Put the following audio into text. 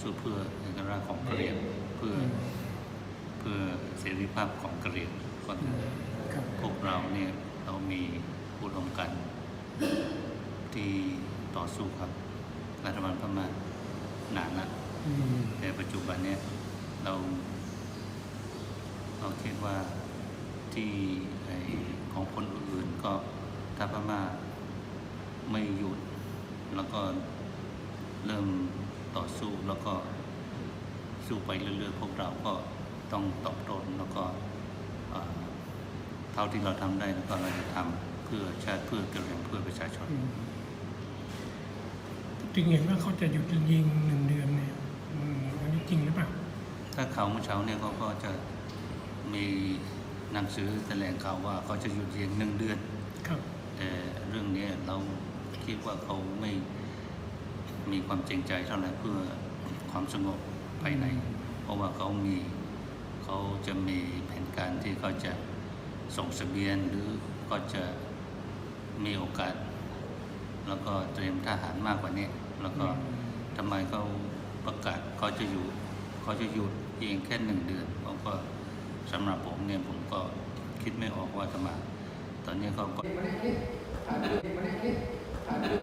สู้เพื่อเอกราชของกะเหรี่ยงเพื่อเพื่อเสรีภาพของกะเหรี่ยงก็ครับพวกเราเนี่ยเรามีอุดมการณ์ที่ต่อสู้ครับรัฐบาลพม่านานละอืมแต่ปัจจุบันเนี่ยเราเราคิดว่าที่ไอ้ของคนอื่นก็ถ้าพม่าไม่หยุดแล้วก็เริ่ม ต่อสู้แล้วก็สู้ไปเรื่อยๆ พวกเราก็ต้องตอบโต้แล้วก็เอ่อเท่าที่เราทำได้แล้วก็เราจะทำเพื่อชาติเพื่อกระเหรี่ยงเพื่อประชาชนอืมจริงเห็นว่าเขาจะหยุดยิงหนึ่งเดือนเนี่ยอืมอันนี้จริงหรือเปล่าถ้าเขาเมื่อเช้าเนี่ยเขาก็จะมีหนังสือแถลงข่าวว่าเขาจะหยุดยิงหนึ่งเดือน ครับ แต่เรื่องนี้เราคิดว่าเขาไม่ มีความจริงใจเท่าไหร่เพื่อความสงบภายใน เพราะว่าเขามีเขาจะมีแผนการที่เขาจะส่งเสบียงหรือก็จะมีโอกาส แล้วก็เตรียมทหารมากกว่านี้ แล้วก็ทำไมเขาประกาศเขาจะอยู่เขาจะหยุดเพียงแค่หนึ่งเดือนเขาก็สำหรับผมเนี่ยผมก็คิดไม่ออกว่าทำไมตอนนี้เขาก็